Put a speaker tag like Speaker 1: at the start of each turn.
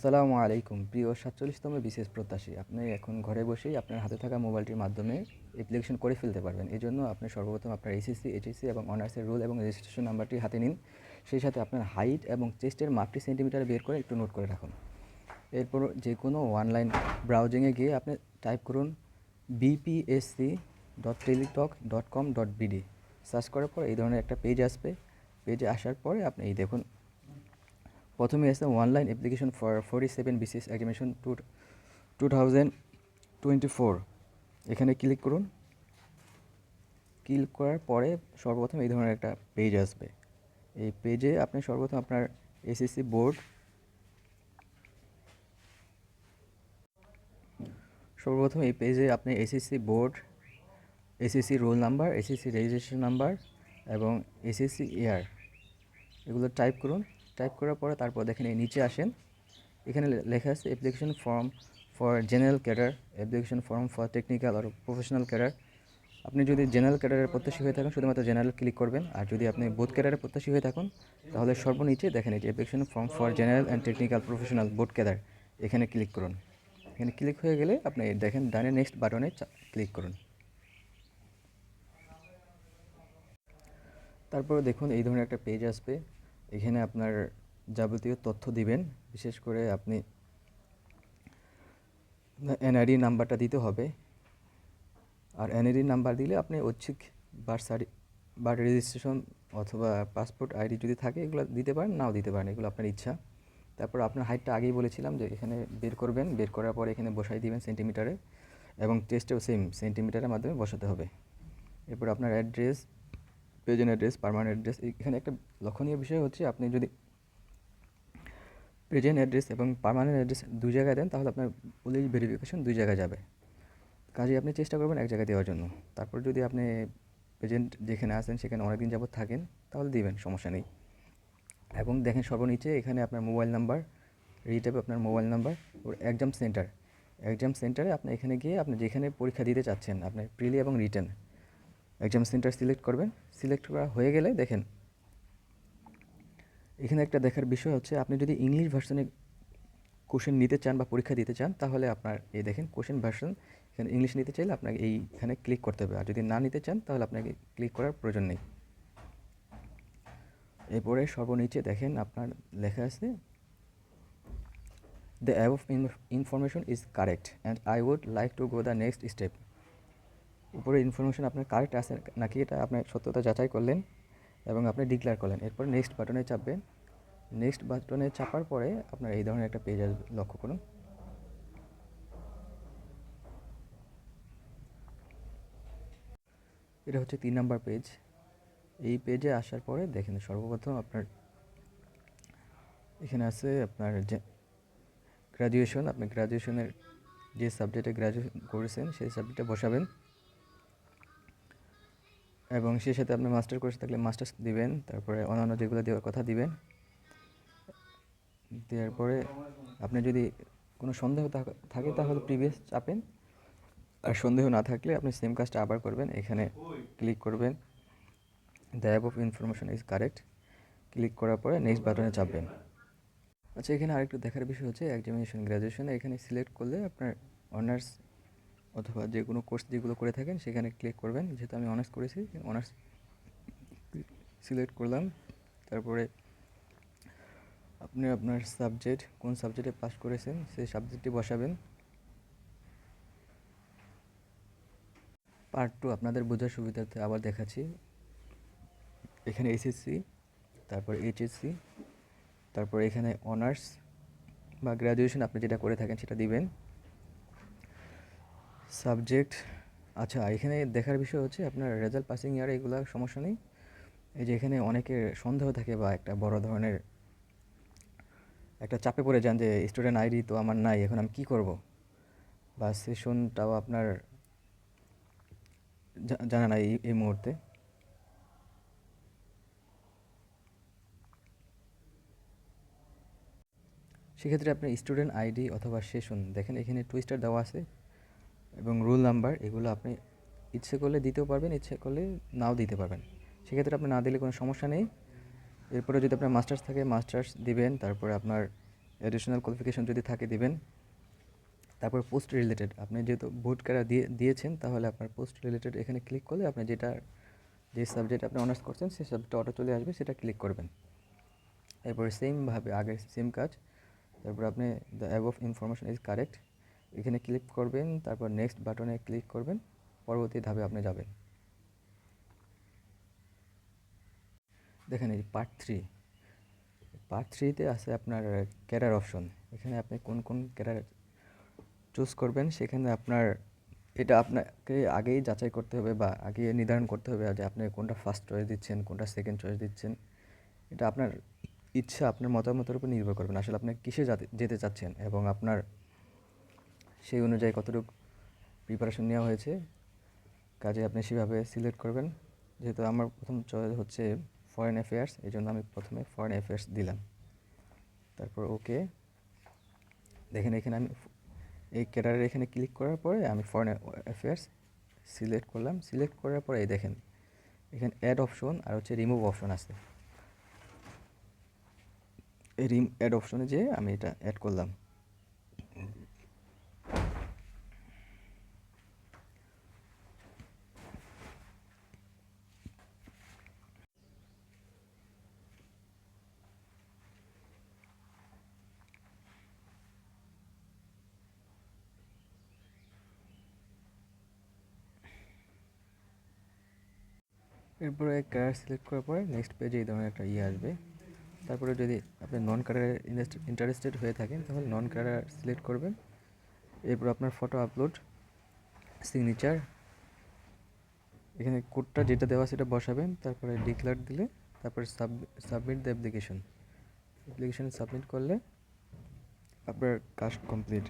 Speaker 1: আসসালামু আলাইকুম। প্রিয় সাতচল্লিশতম বিশেষ প্রত্যাশী, আপনি এখন ঘরে বসেই আপনার হাতে থাকা মোবাইলটির মাধ্যমে অ্যাপ্লিকেশন করে ফেলতে পারবেন। এই জন্য আপনি সর্বপ্রথম আপনার এসএসসি এইচএসসি এবং অনার্সের রোল এবং রেজিস্ট্রেশন নাম্বারটি হাতে নিন। সেই সাথে আপনার হাইট এবং চেস্টের মাপটি সেন্টিমিটার বের করে একটু নোট করে রাখুন। এরপর যে কোনো অনলাইন ব্রাউজিংয়ে গিয়ে আপনি টাইপ করুন BPSC dot Teletalk dot com dot BD search করার পর এই ধরনের একটা পেজ আসবে। পেজে আসার পরে আপনি এই দেখুন প্রথমে আছে online application for forty seven BCS examination two two thousand twenty four এখানে ক্লিক করুন। ক্লিক করার পরে সর্বপ্রথম এই ধরনের একটা পেজ আসবে। এই পেজে আপনি সর্বপ্রথম আপনার এসএসসি বোর্ড সর্বপ্রথম এই পেজে আপনি SSC board SSC roll number SSC registration number এবং এসএসসি ইয়ার এগুলো টাইপ করুন। টাইপ করার পরে তারপর দেখেন এই নিচে আসেন। এখানে লেখা আছে application form for general cadre application form for technical R professional cadre আপনি যদি জেনারেল ক্যাডারের প্রত্যাশী হয়ে থাকেন, শুধুমাত্র জেনারেল ক্লিক করবেন। আর যদি আপনি বোথ ক্যাডারের প্রত্যাশী হয়ে থাকুন, তাহলে সর্বনিচে দেখেন যে application form for general and technical professional both cadre এখানে ক্লিক করুন। এখানে ক্লিক হয়ে গেলে আপনি দেখেন ডানে নেক্সট বাটনে ক্লিক করুন। তারপরে দেখুন এই ধরনের একটা পেজ আসবে। এখানে আপনার যাবতীয় তথ্য দিবেন, বিশেষ করে আপনি এনআইডি নাম্বারটা দিতে হবে। আর এনআইডি নাম্বার দিলে আপনি ঐচ্ছিক বার্থ সার্টি বার্থ রেজিস্ট্রেশন অথবা পাসপোর্ট আইডি যদি থাকে, এগুলো দিতে পারেন, নাও দিতে পারেন, এগুলো আপনার ইচ্ছা। তারপর আপনার হাইটটা আগেই বলেছিলাম যে এখানে বের করবেন, বের করার পরে এখানে বসাই দিবেন সেন্টিমিটারে এবং টেস্টেও সেম সেন্টিমিটারের মাধ্যমে বসাতে হবে। এরপর আপনার address present address permanent address এখানে একটা লক্ষণীয় বিষয় হচ্ছে আপনি যদি প্রেজেন্ট অ্যাড্রেস এবং পারমানেন্ট অ্যাড্রেস দুই জায়গায় দেন, তাহলে আপনার পুলিশ ভেরিফিকেশন দুই জায়গায় যাবে। কাজে আপনি চেষ্টা করবেন এক জায়গায় দেওয়ার জন্য। তারপর যদি আপনি প্রেজেন্ট যেখানে আছেন, সেখানে অনেকদিন যাবত থাকেন, তাহলে দিবেন, সমস্যা নেই। এবং দেখেন সর্বনিচে এখানে আপনার মোবাইল নাম্বার রিটাইপ আপনার mobile number or exam centre exam সেন্টারে আপনি এখানে গিয়ে আপনি যেখানে পরীক্ষা দিতে চাচ্ছেন, আপনার প্রিলি এবং রিটার্ন এক্সাম সেন্টার সিলেক্ট করবেন। সিলেক্ট করা হয়ে গেলে দেখেন এখানে একটা দেখার বিষয় হচ্ছে, আপনি যদি ইংলিশ ভার্সনে কোশ্চেন নিতে চান বা পরীক্ষা দিতে চান, তাহলে আপনার এই দেখেন কোশ্চেন ভার্সন এখানে ইংলিশ নিতে চাইলে আপনাকে এইখানে ক্লিক করতে হবে। আর যদি না নিতে চান, তাহলে আপনাকে ক্লিক করার প্রয়োজন নেই। এরপরে সর্বনিচে দেখেন আপনার লেখা আছে the above of information is correct and I would like to go the next step উপরে ইনফরমেশন আপনার কারেক্ট আছে নাকি, এটা আপনার সত্যতা যাচাই করলেন। এবং আপনি ডিক্লেয়ার করলেন। এরপর নেক্সট বাটনে চাপবেন। নেক্সট বাটনে চাপার পরে আপনার এই ধরনের একটা পেজ আসবে। লক্ষ্য করুন। এটা হচ্ছে তিন নাম্বার পেজ এই পেজে আসার পরে দেখেন সর্বপ্রথম আপনার এখানে আছে আপনার যে গ্র্যাজুয়েশন আপনি গ্র্যাজুয়েশনের যে সাবজেক্টে গ্র্যাজুয়েশন করেছেন, সেই সাবজেক্টে বসাবেন। এবং সেই সাথে আপনি মাস্টার কোর্স থাকলে মাস্টার্স দিবেন, তারপরে অন্যান্য যেগুলো দেওয়ার কথা দিবেন। দেওয়ার পরে আপনি যদি কোনো সন্দেহ থাকে তাহলে প্রিভিয়াস চাপেন। আর সন্দেহ না থাকলে আপনি সেম কাজটা আবার করবেন, এখানে ক্লিক করবেন। The above of information is correct click করার পরে নেক্সট বাটনে চাপবেন। আচ্ছা এখানে আরেকটু দেখার বিষয় হচ্ছে এক্সামিনেশন গ্র্যাজুয়েশনে এখানে সিলেক্ট করলে আপনার অনার্স অথবা যে কোনো কোর্স যেগুলো করে থাকেন, সেখানে ক্লিক করবেন। যেহেতু আমি অনার্স করেছি অনার্স সিলেক্ট করলাম। তারপরে আপনি আপনার সাবজেক্ট কোন সাবজেক্টে পাস করেছেন, সেই সাবজেক্টটি বসাবেন। পার্ট টু আপনাদের বোঝার সুবিধার্থে আবার দেখাচ্ছি। এখানে এসএসসি তারপর এইচএসসি তারপর এখানে অনার্স বা গ্র্যাজুয়েশন আপনি যেটা করে থাকেন সেটা দিবেন। সাবজেক্ট আচ্ছা এখানে দেখার বিষয় হচ্ছে আপনার রেজাল্ট পাসিং ইয়ার এগুলো সমস্যা নেই। এই যে এখানে অনেকের সন্দেহ থাকে বা একটা বড় ধরনের একটা চাপে পড়ে যান যে স্টুডেন্ট আইডি তো আমার নাই, এখন আমি কী করব? বা সেশনটাও আপনার জানা নাই এই- মুহূর্তে। সেক্ষেত্রে আপনি স্টুডেন্ট আইডি অথবা সেশন দেখেন এখানে টুইস্টার দেওয়া আছে। এবং রুল নাম্বার, এগুলো আপনি ইচ্ছে করলে দিতেও পারবেন, ইচ্ছে করলে নাও দিতে পারবেন। সেক্ষেত্রে আপনি না দিলে কোনো সমস্যা নেই। এরপরে যদি আপনার মাস্টার্স থাকে, মাস্টার্স দিবেন, তারপরে আপনার অ্যাডিশনাল কোয়ালিফিকেশন যদি থাকে দিবেন। তারপর পোস্ট রিলেটেড আপনি যেহেতু ভোট কারা দিয়ে, দিয়েছেন, তাহলে আপনার পোস্ট রিলেটেড এখানে ক্লিক করলে আপনি যেটা, যে সাবজেক্ট আপনি অনার্স করছেন, সেই সাবজেক্ট অটো চলে আসবে, সেটা ক্লিক করবেন। এরপরে সেমভাবে আগের সেম কাজ, তারপর আপনি the above of information is correct এখানে ক্লিক করবেন, তারপর নেক্সট বাটনে ক্লিক করবেন, পরবর্তী ধাপে আপনি যাবেন। দেখেন এই পার্ট থ্রি পার্ট থ্রিতে আছে আপনার ক্যারার অপশন এখানে আপনি কোন কোন ক্যারার চুজ করবেন, সেখানে আপনার, এটা আপনাকে আগেই যাচাই করতে হবে বা আগে নির্ধারণ করতে হবে যে আপনি কোনটা ফার্স্ট চয়েস দিচ্ছেন, কোনটা সেকেন্ড চয়েস দিচ্ছেন। এটা আপনার ইচ্ছা, আপনার মতামতের উপর নির্ভর করবেন আসলে আপনি কিসে যেতে চাচ্ছেন এবং আপনার সেই অনুযায়ী কতটুকু প্রিপারেশন নেওয়া হয়েছে, কাজে আপনি সেভাবে সিলেক্ট করবেন। যেহেতু আমার প্রথম চয়েস হচ্ছে ফরেন অ্যাফেয়ার্স এই জন্য আমি প্রথমে ফরেন অ্যাফেয়ার্স দিলাম। তারপর ওকে দেখেন এখানে আমি এই ক্যাডারের এখানে ক্লিক করার পরে আমি ফরেন অ্যাফেয়ার্স সিলেক্ট করলাম। সিলেক্ট করার পরে এই দেখেন, এখানে অ্যাড অপশন আর হচ্ছে রিমুভ অপশন আছে। এই রিম অ্যাড অপশনে যেয়ে আমি এটা অ্যাড করলাম। এরপরে ক্যারিয়ার সিলেক্ট করার পরে নেক্সট পেজে এই ধরনের একটা ইয়ে আসবে। তারপরে যদি আপনি নন ক্যারিয়ার ইন্টারেস্টেড হয়ে থাকেন, তাহলে নন ক্যারিয়ার সিলেক্ট করবেন। এরপর আপনার ফটো আপলোড সিগনেচার এখানে কোডটা যেটা দেওয়া সেটা বসাবেন। তারপরে ডিক্লার দিলে, তারপরে সাব সাবমিট দ্য অ্যাপ্লিকেশন অ্যাপ্লিকেশানে সাবমিট করলে আপনার কাজ কমপ্লিট